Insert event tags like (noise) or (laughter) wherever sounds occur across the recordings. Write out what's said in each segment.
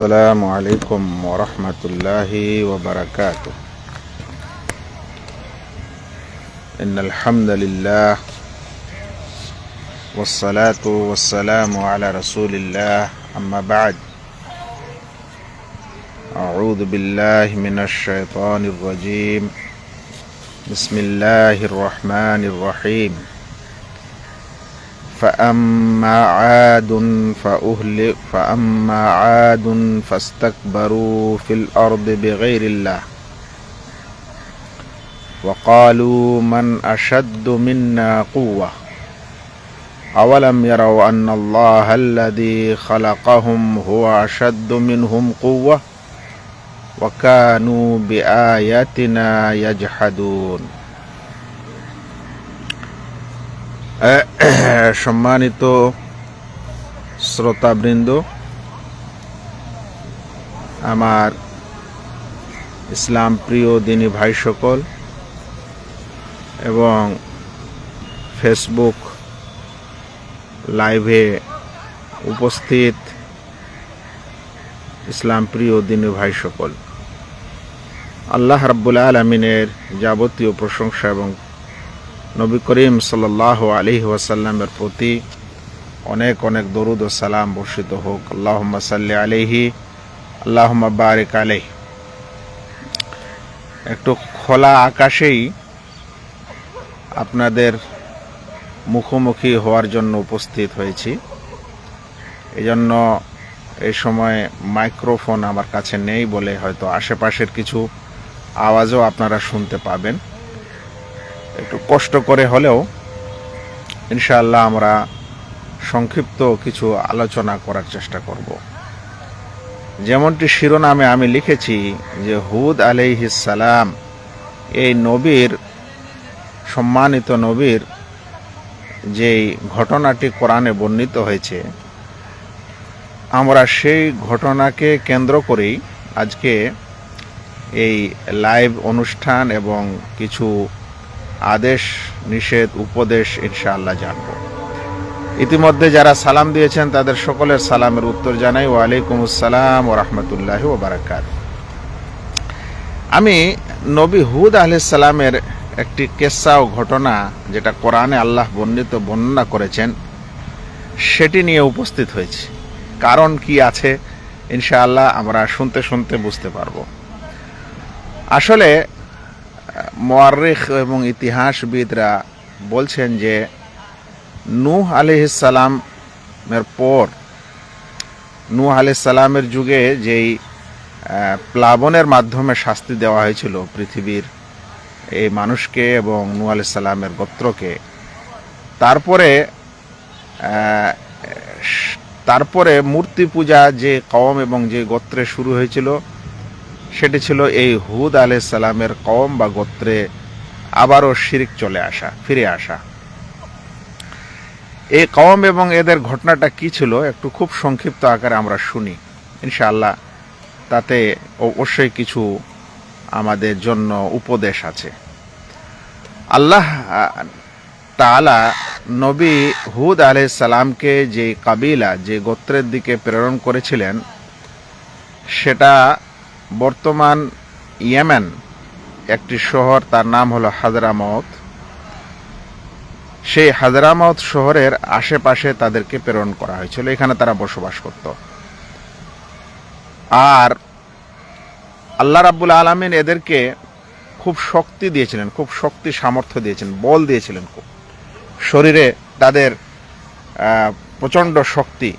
السلام عليكم ورحمة الله وبركاته. إن الحمد لله والصلاة والسلام على رسول الله أما بعد. أعوذ بالله من الشيطان الرجيم. بسم الله الرحمن الرحيم. فأما عاد فأهلك فأما عاد فاستكبروا في الأرض بغير الله. وقالوا من أشد منا قوة؟ أولم يروا أن الله الذي خلقهم هو أشد منهم قوة؟ وكانوا بآياتنا يجحدون. সম্মানিত শ্রোতাবৃন্দ, আমার ইসলাম প্রিয় দিনী ভাই সকল এবং ফেসবুক লাইভে উপস্থিত ইসলাম প্রিয় দিনী ভাই সকল। আল্লাহ রাব্বুল আলমিনের যাবতীয় প্রশংসা এবং নবী করিম সাল্লাহ আলী ওয়াসাল্লামের প্রতি অনেক অনেক দরুদ ও সালাম বর্ষিত হোক। আল্লাহ সাল্লি আলিহি আল্লাহ বারিক আলহ একটু খোলা আকাশেই আপনাদের মুখোমুখি হওয়ার জন্য উপস্থিত হয়েছি। এই জন্য এই সময় মাইক্রোফোন আমার কাছে নেই বলে হয়তো আশেপাশের কিছু আওয়াজও আপনারা শুনতে পাবেন। একটু কষ্ট করে হলেও ইনশাআল্লাহ আমরা সংক্ষিপ্ত কিছু আলোচনা করার চেষ্টা করব। যেমনটি শিরোনামে আমি লিখেছি যে হুদ সালাম, এই নবীর, সম্মানিত নবীর যেই ঘটনাটি কোরআনে বর্ণিত হয়েছে, আমরা সেই ঘটনাকে কেন্দ্র করেই আজকে এই লাইভ অনুষ্ঠান এবং কিছু আদেশ, নিষেধ, উপদেশ ইনশাআল্লাহ জানব। ইতিমধ্যে যারা সালাম দিয়েছেন, তাদের সকলের সালামের উত্তর জানাই। ওয়ালাইকুম আসসালাম ও রহমতুল্লাহ ও বারাকাত আমি নবী হুদ সালামের একটি কেসা ও ঘটনা যেটা কোরআনে আল্লাহ বর্ণিত, বর্ণনা করেছেন, সেটি নিয়ে উপস্থিত হয়েছি। কারণ কি আছে, ইনশাআল্লাহ আমরা শুনতে শুনতে বুঝতে পারব। আসলে মোয়ারিখ এবং ইতিহাসবিদরা বলছেন যে নূহ আলিহিসালামের পর, নূহ আলিসালামের যুগে যেই প্লাবনের মাধ্যমে শাস্তি দেওয়া হয়েছিল পৃথিবীর এই মানুষকে এবং নূ আলাইসাল্লামের গোত্রকে, তারপরে তারপরে মূর্তি পূজা যে কম এবং যে গোত্রে শুরু হয়েছিল সেটি ছিল এই হুদ সালামের কম বা গোত্রে আবারও শিরিক চলে আসা, ফিরে আসা। এই কম এবং এদের ঘটনাটা কি ছিল একটু খুব সংক্ষিপ্ত আকারে আমরা শুনি। ইনশাআল্লাহ তাতে অবশ্যই কিছু আমাদের জন্য উপদেশ আছে। আল্লাহ তালা নবী হুদ আলহ সালামকে যে কাবিলা, যে গোত্রের দিকে প্রেরণ করেছিলেন, সেটা বর্তমান ইয়েমেন একটি শহর, তার নাম হলো হাজরামত সেই হাজরামত শহরের আশেপাশে তাদেরকে প্রেরণ করা হয়েছিল, এখানে তারা বসবাস করত। আর আল্লাহ রাব্বুল আলমিন এদেরকে খুব শক্তি দিয়েছিলেন, খুব শক্তি সামর্থ্য দিয়েছেন বল দিয়েছিলেন খুব। শরীরে তাদের প্রচণ্ড শক্তি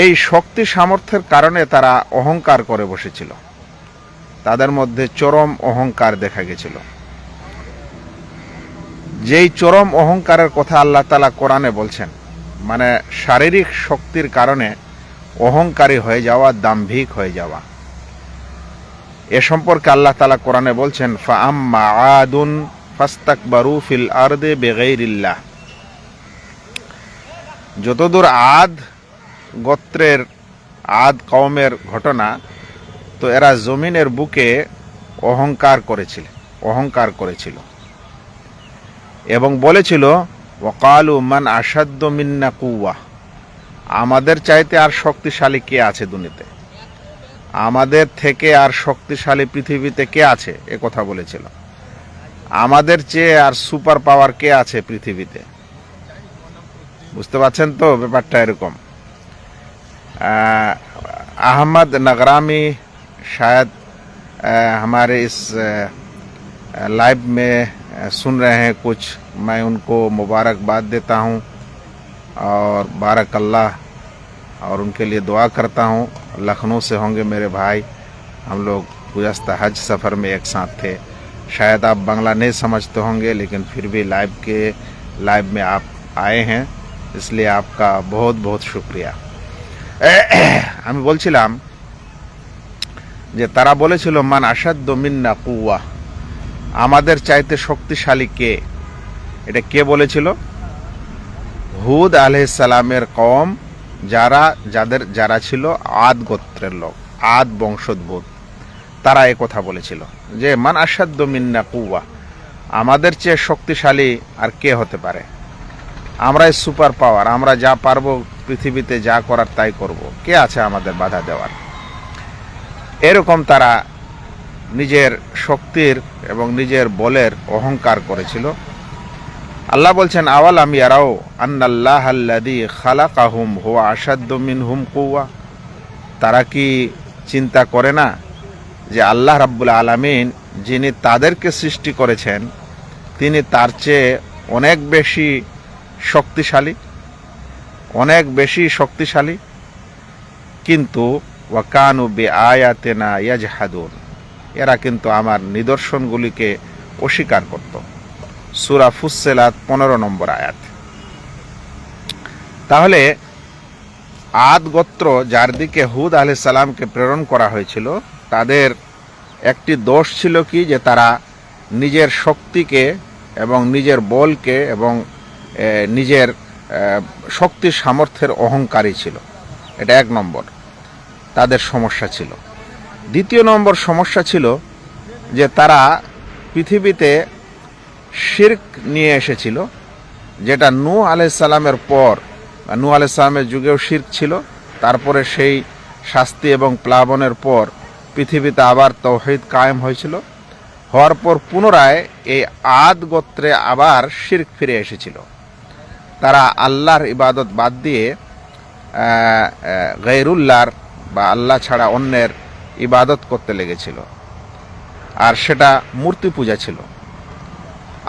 এই শক্তি সামর্থ্যের কারণে তারা অহংকার করে বসেছিল। তাদের মধ্যে চরম অহংকার দেখা গেছিল। যেই চরম অহংকারের কথা আল্লাহ তালা কোরআনে বলছেন মানে শারীরিক শক্তির কারণে অহংকারী হয়ে যাওয়া, দাম্ভিক হয়ে যাওয়া। এ সম্পর্কে আল্লাহ তালা কোরআনে বলছেন ফা আদুন ফাস্তাক বারু ফিল আর্দে বেগাইরিল্লাহ। যতদূর আদ গোত্রের আদ কওমের ঘটনা, তো এরা জমিনের বুকে অহংকার করেছিল অহংকার করেছিল। এবং বলেছিল ওকালু মান আসাদ্য মিন্না কুয়া আমাদের চাইতে আর শক্তিশালী কে আছে দুনিতে আমাদের থেকে আর শক্তিশালী পৃথিবীতে কে আছে? এ কথা বলেছিল। আমাদের চেয়ে আর সুপার পাওয়ার কে আছে পৃথিবীতে? বুঝতে পারছেন তো ব্যাপারটা এরকম? अहमद नगरामी शायद हमारे इस लाइव में सुन रहे हैं कुछ। मैं उनको मुबारकबाद देता हूँ और बारक अल्लाह और उनके लिए दुआ करता हूँ। लखनऊ से होंगे मेरे भाई। हम लोग गुजस्ता हज सफ़र में एक साथ थे। शायद आप बंगला नहीं समझते होंगे, लेकिन फिर भी लाइव के, लाइव में आप आए हैं। इसलिए आपका बहुत बहुत शुक्रिया। (coughs) আমি বলছিলাম যে তারা বলেছিল, মান আসাদ্দ মিন্না কুয়া আমাদের চাইতে শক্তিশালী কে? এটা কে বলেছিল? হুদ আলহিসালামের কম যারা, যাদের, যারা ছিল আদ গোত্রের লোক, আদ বংশোদ্ভূত, তারা এ কথা বলেছিল যে, মান আসাদ্দ মিন্না কুয়া আমাদের চেয়ে শক্তিশালী আর কে হতে পারে? আমরাই সুপার পাওয়ার, আমরা যা পারব পৃথিবীতে যা করার তাই করব। কে আছে আমাদের বাধা দেওয়ার? এরকম তারা নিজের শক্তির এবং নিজের বলের অহংকার করেছিল। আল্লাহ বলছেন আওয়াল আমি আরাও আন্নাল্লাহ আল্লাদি খালাকাহুম হুয়া আসাদ্দ মিনহুম কুয়া তারা কি চিন্তা করে না যে আল্লাহ রাব্বুল আলামিন যিনি তাদেরকে সৃষ্টি করেছেন, তিনি তার চেয়ে অনেক বেশি শক্তিশালী? অনেক বেশি শক্তিশালী, কিন্তু ওয়াকানু বে আয়াতেনা ইয়াজহাদুন, এরা কিন্তু আমার নিদর্শনগুলিকে অস্বীকার করত। সুরা ফুসেলাত পনেরো নম্বর আয়াত। তাহলে আদ গোত্র যার দিকে হুদ আলি সালামকে প্রেরণ করা হয়েছিল, তাদের একটি দোষ ছিল কি? যে তারা নিজের শক্তিকে এবং নিজের বলকে এবং নিজের এ, শক্তির সামর্থ্যের অহংকারী ছিল। এটা এক নম্বর। তাদের সমস্যা ছিল। দ্বিতীয় নম্বর সমস্যা ছিল যে তারা পৃথিবীতে শির্ক নিয়ে এসেছিল যেটা নূ আলাইসাল্লামের পর নূ আলাইসাল্লামের যুগেও শির্ক ছিল তারপরে সেই শাস্তি এবং প্লাবনের পর পৃথিবীতে আবার তৌহিদ কায়েম হয়েছিল। হওয়ার পর পুনরায় এই আদ গোত্রে আবার শির্ক ফিরে এসেছিল। তারা আল্লাহর ইবাদত বাদ দিয়ে গৈরুল্লাহর বা আল্লাহ ছাড়া অন্যের ইবাদত করতে লেগেছিল। আর সেটা মূর্তি পূজা ছিল।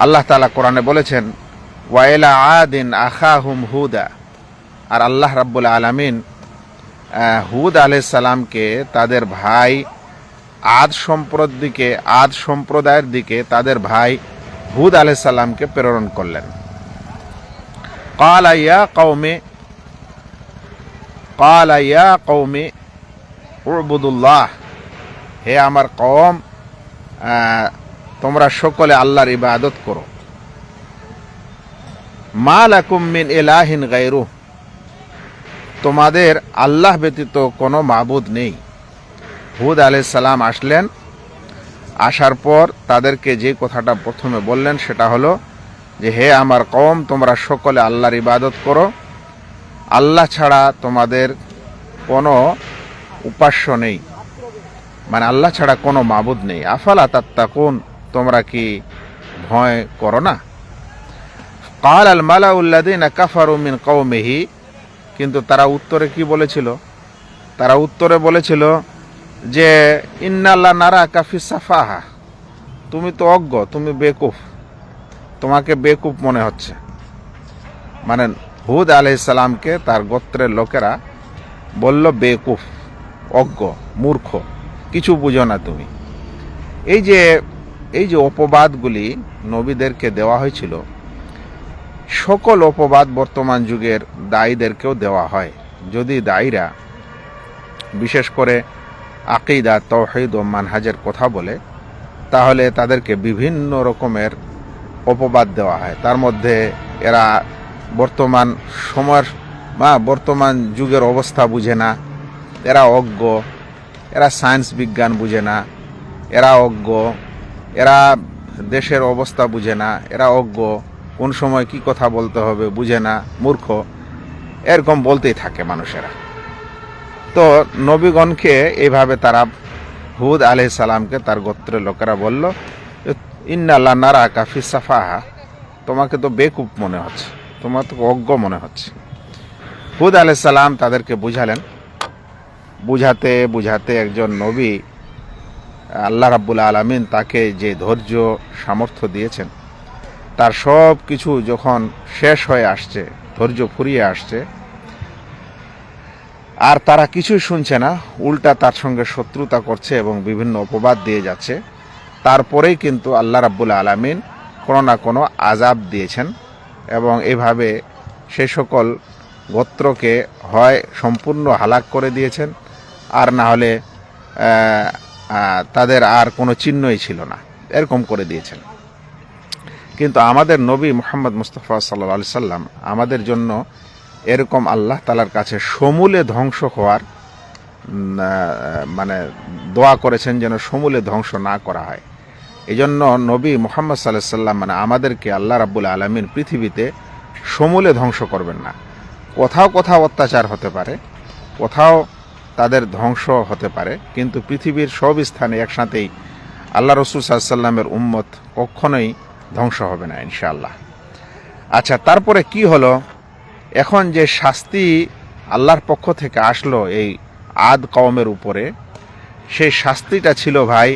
আল্লাহ তালা কোরআনে বলেছেন, ওয়াইলা আদিন আখা হুম হুদা। আর আল্লাহ রাব্বুল আলামিন হুদ সালামকে তাদের ভাই, আদ সম্প্রদ দিকে, আদ সম্প্রদায়ের দিকে তাদের ভাই হুদ সালামকে প্রেরণ করলেন। قال يا قوم قال يا قوم اعبدوا الله হে আমার কওম আহ, তোমরা সকলে আল্লাহর ইবাদত করো মা লাকুম মিন ইলাহিন গায়রু তোমাদের আল্লাহ ব্যতীত কোনো মাবুদ নেই হুদ আলাইহিস সালাম আসলেন আসার পর তাদেরকে যে কথাটা প্রথমে বললেন সেটা হলো যে হে আমার কম তোমরা সকলে আল্লাহর ইবাদত করো। আল্লাহ ছাড়া তোমাদের কোনো উপাস্য নেই। মানে আল্লাহ ছাড়া কোনো মাবুদ নেই। আফালা তাত্তাকুন, তোমরা কি ভয় করো না? কাল আল মালাউল্লাদিন কাফারু মিন কৌমেহি কিন্তু তারা উত্তরে কি বলেছিল? তারা উত্তরে বলেছিল যে ইন্নাল্লাহ নারা কাফি সাফাহা। তুমি তো অজ্ঞ, তুমি বেকুফ। তোমাকে বেকুফ মনে হচ্ছে। মানে হুদ আলহিসাল্লামকে তার গোত্রের লোকেরা বলল, বেকুফ, অজ্ঞ, মূর্খ, কিছু বুঝো না তুমি। এই যে এই যে অপবাদগুলি নবীদেরকে দেওয়া হয়েছিল, সকল অপবাদ বর্তমান যুগের দায়ীদেরকেও দেওয়া হয়। যদি দায়ীরা বিশেষ করে আকিদা তহিদ ও মানহাজের কথা বলে, তাহলে তাদেরকে বিভিন্ন রকমের অপবাদ দেওয়া হয়। তার মধ্যে এরা বর্তমান সময়ের, বা বর্তমান যুগের অবস্থা বুঝে না। এরা অজ্ঞ, এরা সায়েন্স বিজ্ঞান বুঝে না। এরা অজ্ঞ, এরা দেশের অবস্থা বুঝে না। এরা অজ্ঞ, কোন সময় কি কথা বলতে হবে বুঝে না, মূর্খ। এরকম বলতেই থাকে মানুষেরা। তো নবীগণকে এইভাবে তারা হুদ আলহ সালামকে তার গোত্রের লোকেরা বলল ইন্নাল্লাহ নারা কাফি সাফাহা। তোমাকে তো বেকুব মনে হচ্ছে, তোমার তো অজ্ঞ মনে হচ্ছে। হুদ আলহ সালাম তাদেরকে বুঝালেন। বুঝাতে বুঝাতে একজন নবী, আল্লাহ রাব্বুল আলমিন তাকে যে ধৈর্য, সামর্থ্য দিয়েছেন, তার সব কিছু যখন শেষ হয়ে আসছে, ধৈর্য ফুরিয়ে আসছে, আর তারা কিছুই শুনছে না, উল্টা তার সঙ্গে শত্রুতা করছে এবং বিভিন্ন অপবাদ দিয়ে যাচ্ছে। তারপরেই কিন্তু আল্লাহ রাব্বুল আলমিন কোনো না কোনো আজাব দিয়েছেন এবং এভাবে সে সকল গোত্রকে হয় সম্পূর্ণ হালাক করে দিয়েছেন। আর না হলে তাদের আর কোনো চিহ্নই ছিল না। এরকম করে দিয়েছেন। কিন্তু আমাদের নবী মোহাম্মদ মুস্তফা সাল্লা সাল্লাম আমাদের জন্য এরকম আল্লাহ তালার কাছে সমূলে ধ্বংস হওয়ার মানে দোয়া করেছেন যেন সমূলে ধ্বংস না করা হয়। এই জন্য নবী মোহাম্মদ সাল্লাহ সাল্লাম মানে আমাদেরকে আল্লাহ রাব্বুল আলমিন পৃথিবীতে সমূলে ধ্বংস করবেন না। কোথাও কোথাও অত্যাচার হতে পারে, কোথাও তাদের ধ্বংস হতে পারে, কিন্তু পৃথিবীর সব স্থানে একসাথেই আল্লাহ রসুল সাল্লামের উম্মত কখনোই ধ্বংস হবে না ইনশাআল্লাহ। আচ্ছা তারপরে কি হলো? এখন যে শাস্তি আল্লাহর পক্ষ থেকে আসলো এই আদ কওমের উপরে, সেই শাস্তিটা ছিল ভাই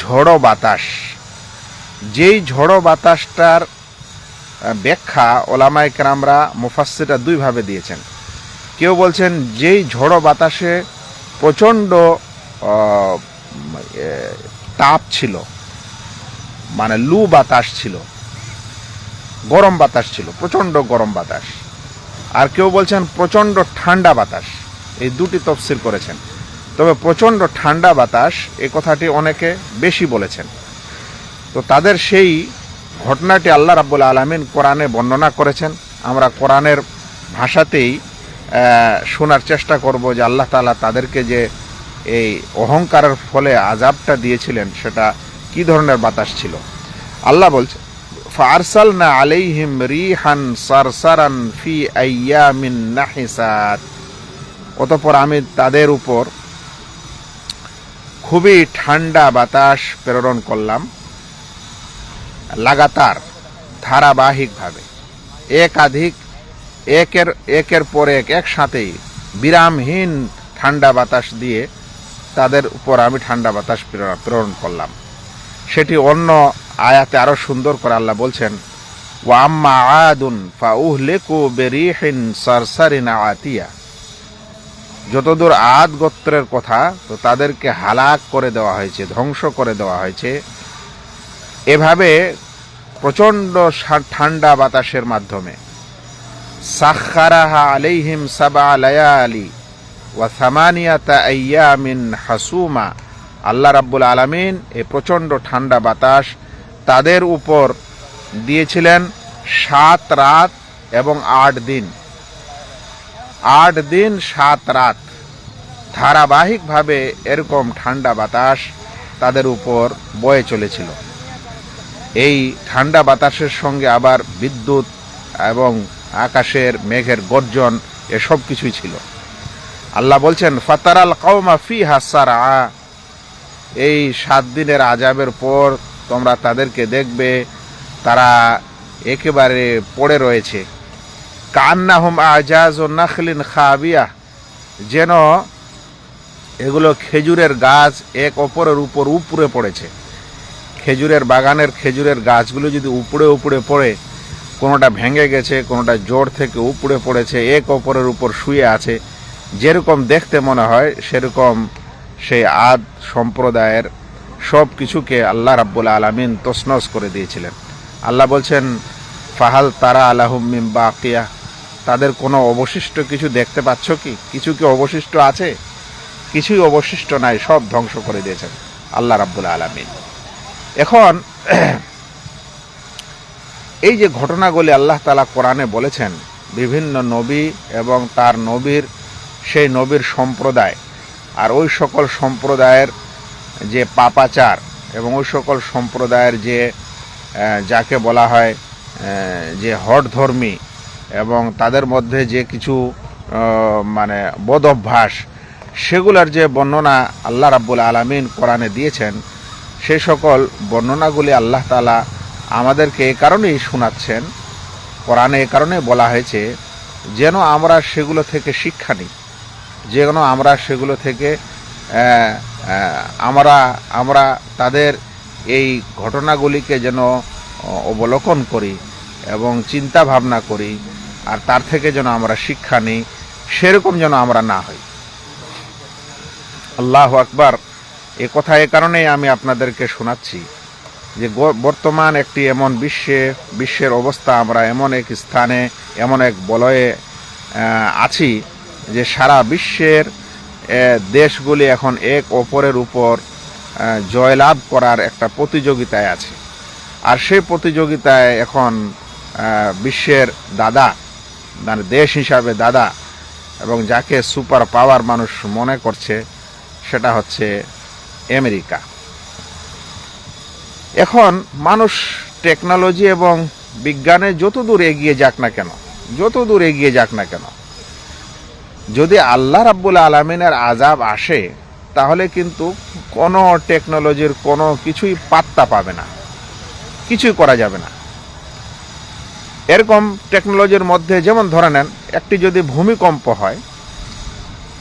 ঝড়ো বাতাস। যেই ঝড়ো বাতাসটার ব্যাখ্যা ওলামায় কেরামরা মুফাসিরা দুইভাবে দিয়েছেন। কেউ বলছেন যেই ঝড়ো বাতাসে প্রচণ্ড তাপ ছিল মানে লু বাতাস ছিল, গরম বাতাস ছিল, প্রচণ্ড গরম বাতাস। আর কেউ বলছেন প্রচণ্ড ঠান্ডা বাতাস। এই দুটি তফসিল করেছেন। তবে প্রচণ্ড ঠান্ডা বাতাস, এ কথাটি অনেকে বেশি বলেছেন। তো তাদের সেই ঘটনাটি আল্লাহ রাব্বুল আলমিন কোরআনে বর্ণনা করেছেন। আমরা কোরআনের ভাষাতেই শোনার চেষ্টা করব যে আল্লাহ তাআলা তাদেরকে যে এই অহংকারের ফলে আজাবটা দিয়েছিলেন, সেটা কি ধরনের বাতাস ছিল? আল্লাহ বলছে ফারসালনা আলাইহিম রিহান সারসারান ফি আইয়ামিন নাহিসাত। অতঃপর আমি তাদের উপর খুবই ঠান্ডা বাতাস প্রেরণ করলাম, লাগাতার, ধারাবাহিকভাবে। একাধিক, একের একের পর এক একসাথেই বিরামহীন ঠান্ডা বাতাস দিয়ে তাদের উপর আমি ঠান্ডা বাতাস প্রেরণ- করলাম। সেটি অন্য আয়াতে আরও সুন্দর করে আল্লাহ বলছেন ওয়াম্মা আয়াদুন আদুন ফাউহলিকু বেরিহিন সারসারিন আতিয়া। যতদূর আদ গোত্রের কথা, তো তাদেরকে হালাক করে দেওয়া হয়েছে, ধ্বংস করে দেওয়া হয়েছে। এভাবে প্রচণ্ড ঠান্ডা বাতাসের মাধ্যমে। সাখারাহা আলাইহিম সাবা লায়ালি ওয়া সামানিয়াতা আইয়ামিন হাসুমা। আল্লাহ রাব্বুল আলামিন এই প্রচণ্ড ঠান্ডা বাতাস তাদের উপর দিয়েছিলেন সাত রাত এবং আট দিন। আট দিন, সাত রাত। ধারাবাহিকভাবে এরকম ঠান্ডা বাতাস তাদের উপর বয়ে চলেছিল। এই ঠান্ডা বাতাসের সঙ্গে আবার বিদ্যুৎ এবং আকাশের মেঘের গর্জন, এসব কিছুই ছিল। আল্লাহ বলছেন, ফাতারাল কওমা ফি হাসারা এই সাত দিনের আজাবের পর তোমরা তাদেরকে দেখবে, তারা একেবারে পড়ে রয়েছে। কান্নাহুম আজাজ ও নাখলিন খাবিয়া। যেন এগুলো খেজুরের গাছ এক অপরের উপর উপরে পড়েছে। খেজুরের বাগানের খেজুরের গাছগুলো যদি উপড়ে উপড়ে পড়ে, কোনোটা ভেঙে গেছে, কোনোটা জোর থেকে উপড়ে পড়েছে, এক অপরের উপর শুয়ে আছে, যেরকম দেখতে মনে হয়, সেরকম সেই আদ সম্প্রদায়ের সব কিছুকে আল্লাহ রাব্বুল আলমিন তসনস করে দিয়েছিলেন। আল্লাহ বলছেন, ফাহাল তারা আলাহুমিম বাকিয়া। তাদের কোনো অবশিষ্ট কিছু দেখতে পাচ্ছ কি? কিছু কি অবশিষ্ট আছে? কিছুই অবশিষ্ট নাই, সব ধ্বংস করে দিয়েছেন আল্লাহ রাব্বুল আলমিন। এখন (clears throat) এই যে ঘটনাগুলি আল্লাহ তালা কোরআনে বলেছেন, বিভিন্ন নবী এবং তার নবীর, সেই নবীর সম্প্রদায়, আর ওই সকল সম্প্রদায়ের যে পাপাচার এবং ওই সকল সম্প্রদায়ের যে যাকে বলা হয় যে হটধর্মী এবং তাদের মধ্যে যে কিছু মানে বদ অভ্যাস, সেগুলোর যে বর্ণনা আল্লাহ রাব্বুল আলামিন কোরআনে দিয়েছেন সেই সকল বর্ণনাগুলি আল্লাহ তালা আমাদেরকে এ কারণেই শোনাচ্ছেন, কোরআনে এ কারণে বলা হয়েছে, যেন আমরা সেগুলো থেকে শিক্ষা নিই, যেন আমরা সেগুলো থেকে আমরা আমরা তাদের এই ঘটনাগুলিকে যেন অবলোকন করি এবং চিন্তা ভাবনা করি। আর তার থেকে যেন আমরা শিক্ষা নিই, সেরকম যেন আমরা না হই। আল্লাহ আকবার। এ কথা এ কারণেই আমি আপনাদেরকে শোনাচ্ছি যে বর্তমান একটি এমন বিশ্বে, বিশ্বের অবস্থা আমরা এমন এক স্থানে, এমন এক বলয়ে আছি যে সারা বিশ্বের দেশগুলি এখন এক অপরের উপর জয়লাভ করার একটা প্রতিযোগিতায় আছে। আর সেই প্রতিযোগিতায় এখন বিশ্বের দাদা মানে দেশ হিসাবে দাদা এবং যাকে সুপার পাওয়ার মানুষ মনে করছে, সেটা হচ্ছে আমেরিকা। এখন মানুষ টেকনোলজি এবং বিজ্ঞানে যত দূর এগিয়ে যাক না কেন, যত দূর এগিয়ে যাক না কেন, যদি আল্লাহ রাব্বুল আলমিনের আজাব আসে, তাহলে কিন্তু কোনো টেকনোলজির কোনো কিছুই পাত্তা পাবে না, কিছুই করা যাবে না। এরকম টেকনোলজির মধ্যে যেমন ধরে নেন, একটি যদি ভূমিকম্প হয়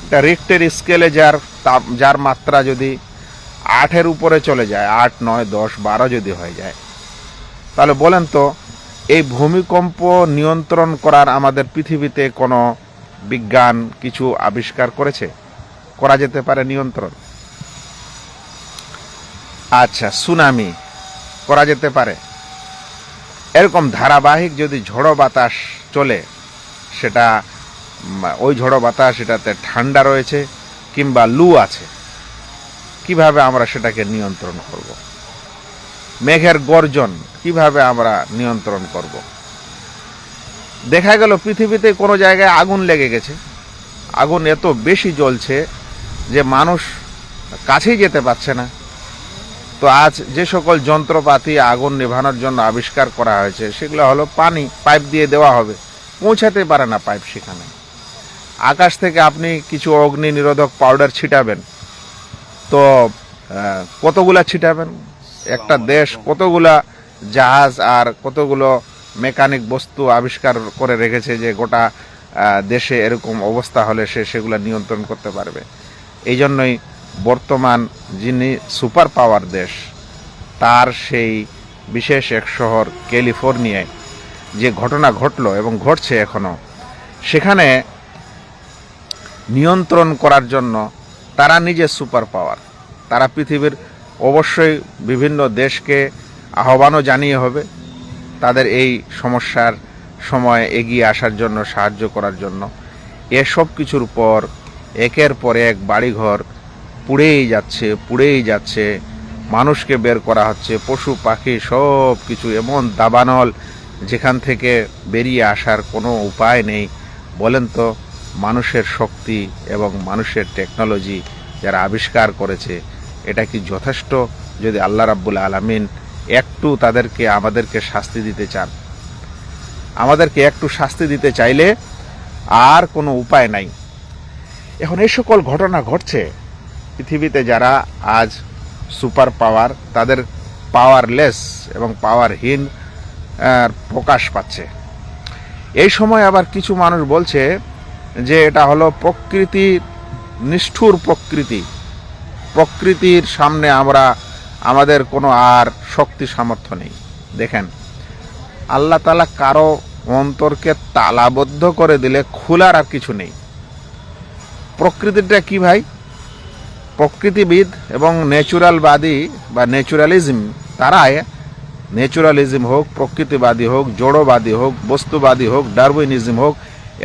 এটা রিক্টের স্কেলে যার তাপ, যার মাত্রা যদি আটের উপরে চলে যায়, আট, নয়, দশ, বারো যদি হয়ে যায়, তাহলে বলেন তো, এই ভূমিকম্প নিয়ন্ত্রণ করার আমাদের পৃথিবীতে কোনো বিজ্ঞান কিছু আবিষ্কার করেছে? করা যেতে পারে নিয়ন্ত্রণ। আচ্ছা সুনামি, করা যেতে পারে। এরকম ধারাবাহিক যদি ঝড়ো বাতাস চলে, সেটা ওই ঝড়ো বাতাস এটাতে ঠান্ডা রয়েছে কিংবা লু আছে, কীভাবে আমরা সেটাকে নিয়ন্ত্রণ করব? মেঘের গর্জন কীভাবে আমরা নিয়ন্ত্রণ করব? দেখা গেল পৃথিবীতে কোনো জায়গায় আগুন লেগে গেছে। আগুন এত বেশি জ্বলছে যে মানুষ কাছেই যেতে পারছে না। তো আজ যে সকল যন্ত্রপাতি আগুন নেভানোর জন্য আবিষ্কার করা হয়েছে সেগুলো হলো পানি পাইপ দিয়ে দেওয়া হবে। পৌঁছাতে পারে না পাইপ সেখানে। আকাশ থেকে আপনি কিছু অগ্নি নিরোধক পাউডার ছিটাবেন। তো কতগুলা ছিটাবেন? একটা দেশ কতগুলা জাহাজ আর কতগুলো মেকানিক বস্তু আবিষ্কার করে রেখেছে যে গোটা দেশে এরকম অবস্থা হলে সে সেগুলো নিয়ন্ত্রণ করতে পারবে? এই জন্যই বর্তমান যিনি সুপার পাওয়ার দেশ, তার সেই বিশেষ এক শহর ক্যালিফোর্নিয়ায় যে ঘটনা ঘটলো এবং ঘটছে এখনও সেখানে নিয়ন্ত্রণ করার জন্য তারা নিজে সুপার পাওয়ার। তারা পৃথিবীর অবশ্যই বিভিন্ন দেশকে আহ্বানও জানিয়ে হবে, তাদের এই সমস্যার সময় এগিয়ে আসার জন্য, সাহায্য করার জন্য। এসব কিছুর পর, একের পর এক বাড়িঘর পুড়েই যাচ্ছে পুড়েই যাচ্ছে। মানুষকে বের করা হচ্ছে, পশু, পাখি সব কিছু এমন দাবানল যেখান থেকে বেরিয়ে আসার কোনো উপায় নেই। বলেন তো, মানুষের শক্তি এবং মানুষের টেকনোলজি যারা আবিষ্কার করেছে, এটা কি যথেষ্ট? যদি আল্লাহ রাব্বুল আলামিন একটু তাদেরকে, আমাদেরকে শাস্তি দিতে চান। আমাদেরকে একটু শাস্তি দিতে চাইলে আর কোনো উপায় নাই। এখন এই সকল ঘটনা ঘটছে পৃথিবীতে যারা আজ সুপার পাওয়ার, তাদের পাওয়ারলেস এবং পাওয়ারহীন প্রকাশ পাচ্ছে। এই সময় আবার কিছু মানুষ বলছে যে এটা হলো প্রকৃতির নিষ্ঠুর প্রকৃতি। প্রকৃতির সামনে আমরা, আমাদের কোনো আর শক্তি সামর্থ্য নেই। দেখেন, আল্লাহ তালা কারও অন্তরকে তালাবদ্ধ করে দিলে খোলার আর কিছু নেই। প্রকৃতিটা কি ভাই? প্রকৃতিবিদ এবং ন্যাচুরালবাদী বা ন্যাচুরালিজম তারাই ন্যাচুরালিজম হোক, প্রকৃতিবাদী হোক, জড়বাদী হোক, বস্তুবাদী হোক, ডারউইনিজম হোক,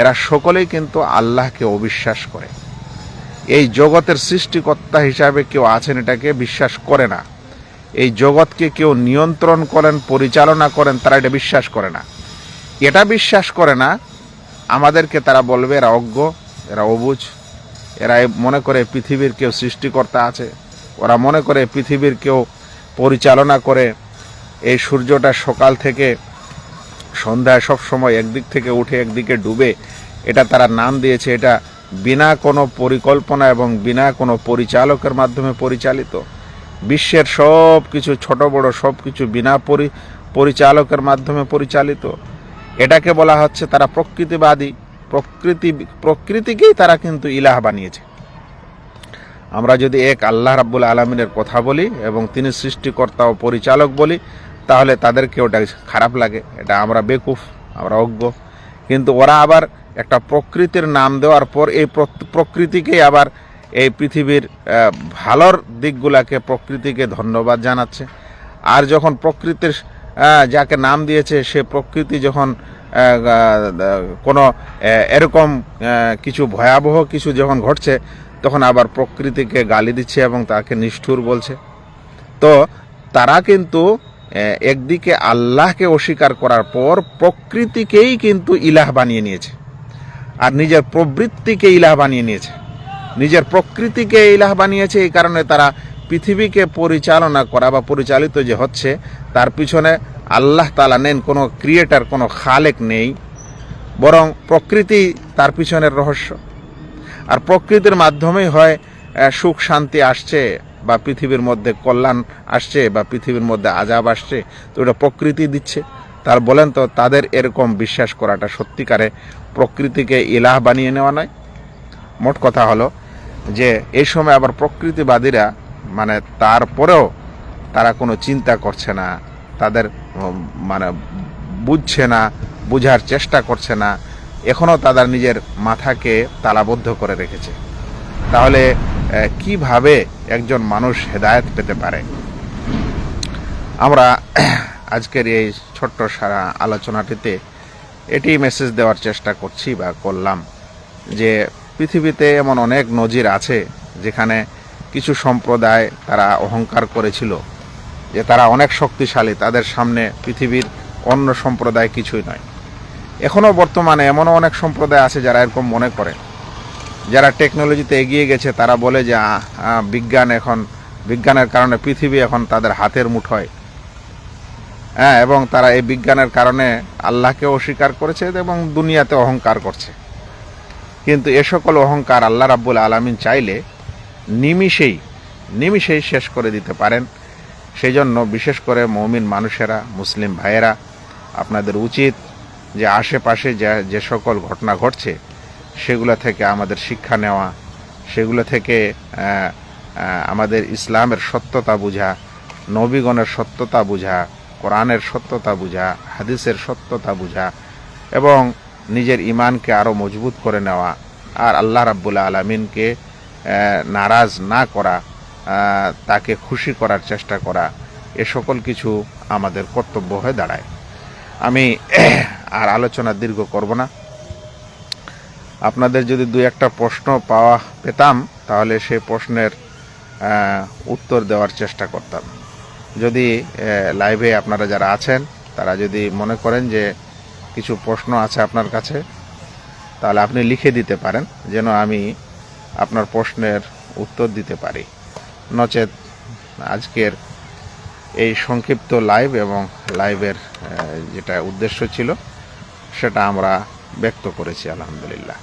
এরা সকলেই কিন্তু আল্লাহকে অবিশ্বাস করে। এই জগতের সৃষ্টিকর্তা হিসাবে কেউ আছেন এটাকে বিশ্বাস করে না। এই জগৎকে কেউ নিয়ন্ত্রণ করেন, পরিচালনা করেন, তারা এটা বিশ্বাস করে না। এটা বিশ্বাস করে না, আমাদেরকে তারা বলবে এরা অজ্ঞ, এরা অবুঝ এরা মনে করে পৃথিবীর কেউ সৃষ্টিকর্তা আছে। ওরা মনে করে পৃথিবীর কেউ পরিচালনা করে। এই সূর্যটা সকাল থেকে সন্ধ্যায় সব সময় একদিক থেকে উঠে একদিকে ডুবে। এটা তারা নাম দিয়েছে। এটা বিনা কোনো পরিকল্পনা এবং বিনা কোনো পরিচালকের মাধ্যমে পরিচালিত। বিশ্বের সব কিছু ছোট, বড় সব কিছু বিনা পরি, পরিচালকের মাধ্যমে পরিচালিত। এটাকে বলা হচ্ছে তারা প্রকৃতিবাদী। প্রকৃতি, প্রকৃতিকেই তারা কিন্তু ইলাহ বানিয়েছে। আমরা যদি এক আল্লাহ রাব্বুল আলমিনের কথা বলি এবং তিনি সৃষ্টিকর্তা ও পরিচালক বলি, তাহলে তাদেরকে ওটা খারাপ লাগে। এটা আমরা বেকুফ, আমরা অজ্ঞ। কিন্তু ওরা আবার একটা প্রকৃতির নাম দেওয়ার পর এই প্রকৃতিকেই আবার এই পৃথিবীর ভালোর দিকগুলাকে প্রকৃতিকে ধন্যবাদ জানাচ্ছে। আর যখন প্রকৃতির যাকে নাম দিয়েছে, সে প্রকৃতি যখন কোনো এরকম কিছু ভয়াবহ কিছু যখন ঘটছে, তখন আবার প্রকৃতিকে গালি দিচ্ছে এবং তাকে নিষ্ঠুর বলছে। তো তারা কিন্তু একদিকে আল্লাহকে অস্বীকার করার পর প্রকৃতিকেই কিন্তু ইলাহ বানিয়ে নিয়েছে। আর নিজের প্রবৃত্তিকে ইলাহ বানিয়ে নিয়েছে। নিজের প্রকৃতিকে ইলাহ বানিয়েছে এই কারণে তারা পৃথিবীকে পরিচালনা করা বা পরিচালিত যে হচ্ছে, তার পিছনে আল্লাহ তালা নেন, কোনো ক্রিয়েটার কোনো খালেক নেই। বরং প্রকৃতি তার পিছনের রহস্য। আর প্রকৃতির মাধ্যমেই হয় সুখ, শান্তি আসছে বা পৃথিবীর মধ্যে কল্যাণ আসছে বা পৃথিবীর মধ্যে আজাব আসছে, তো ওটা প্রকৃতি দিচ্ছে। তার বলেন তো, তাদের এরকম বিশ্বাস করাটা সত্যিকারে প্রকৃতিকে ইলাহ বানিয়ে নেওয়া নয়। মোট কথা হলো যে, এই সময় আবার প্রকৃতিবাদীরা মানে তারপরেও তারা কোনো চিন্তা করছে না। তাদের মানে বুঝছে না, বুঝার চেষ্টা করছে না এখনও তাদের নিজের মাথাকে তালাবদ্ধ করে রেখেছে। তাহলে কীভাবে একজন মানুষ হেদায়েত পেতে পারে? আমরা আজকের এই ছোট্ট সারা আলোচনাটিতে এটি মেসেজ দেওয়ার চেষ্টা করছি বা করলাম যে, পৃথিবীতে এমন অনেক নজির আছে যেখানে কিছু সম্প্রদায় তারা অহংকার করেছিল। যে তারা অনেক শক্তিশালী, তাদের সামনে পৃথিবীর অন্য সম্প্রদায় কিছুই নয়। এখনও বর্তমানে এমনও অনেক সম্প্রদায় আছে যারা এরকম মনে করে। যারা টেকনোলজিতে এগিয়ে গেছে, তারা বলে যে বিজ্ঞান এখন, বিজ্ঞানের কারণে পৃথিবী এখন তাদের হাতের মুঠোয় হ্যাঁ এবং তারা এই বিজ্ঞানের কারণে আল্লাহকে অস্বীকার করেছে এবং দুনিয়াতে অহংকার করছে। কিন্তু এ সকল অহংকার আল্লাহ রাব্বুল আলামিন চাইলে নিমিষেই নিমিষেই শেষ করে দিতে পারেন। সেই জন্য বিশেষ করে মৌমিন মানুষেরা, মুসলিম ভাইয়েরা, আপনাদের উচিত যে আশেপাশে যা, যে সকল ঘটনা ঘটছে, সেগুলো থেকে আমাদের শিক্ষা নেওয়া, সেগুলো থেকে আমাদের ইসলামের সত্যতা বোঝা, নবীগণের সত্যতা বোঝা, কোরআনের সত্যতা বোঝা, হাদিসের সত্যতা বোঝা, এবং নিজের ইমানকে আরও মজবুত করে নেওয়া, আর আল্লাহ রাব্বুল আলমিনকে নারাজ না করা তাকে খুশি করার চেষ্টা করা, এ সকল কিছু আমাদের কর্তব্য হয়ে দাঁড়ায়। আমি (clears throat) আর আলোচনা দীর্ঘ করব না। আপনাদের যদি দুই একটা প্রশ্ন পাওয়া পেতাম, তাহলে সেই প্রশ্নের উত্তর দেওয়ার চেষ্টা করতাম। যদি লাইভে আপনারা যারা আছেন, তারা যদি মনে করেন যে কিছু প্রশ্ন আছে আপনার কাছে, তাহলে আপনি লিখে দিতে পারেন, যেন আমি আপনার প্রশ্নের উত্তর দিতে পারি। নচেত আজকের এই সংক্ষিপ্ত লাইভ এবং লাইভের যেটা উদ্দেশ্য ছিল, সেটা আমরা ব্যক্ত করেছি, আলহামদুলিল্লাহ।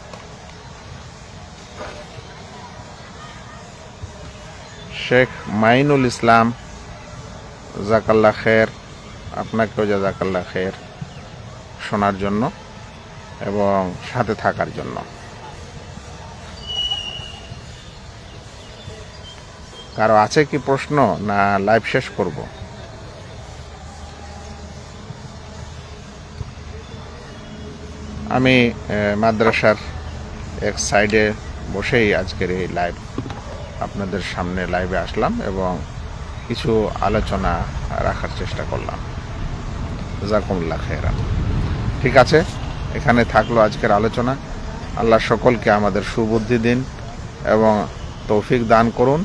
শেখ মাইনুল ইসলাম জাকাল্লা খের, আপনাকেও জাজাকাল্লা খের শোনার জন্য এবং সাথে থাকার জন্য। কারও আছে কি প্রশ্ন না লাইভ শেষ করব? আমি মাদ্রাসার এক সাইডে বসেই আজকের এই লাইভ আপনাদের সামনে লাইভে আসলাম এবং কিছু আলোচনা রাখার চেষ্টা করলাম। জাকুমুল্লাহ খেরান ঠিক আছে, এখানে থাকল আজকের আলোচনা। আল্লাহ সকলকে আমাদের সুবুদ্ধি দিন এবং তৌফিক দান করুন।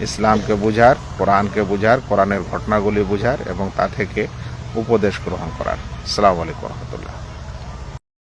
ইসলামকে বুঝার, কোরআনকে বুঝার, কোরআনের ঘটনাগুলি বুঝার এবং তা থেকে উপদেশ গ্রহণ করার। আসসালামু আলাইকুম রহমতুল্লাহ।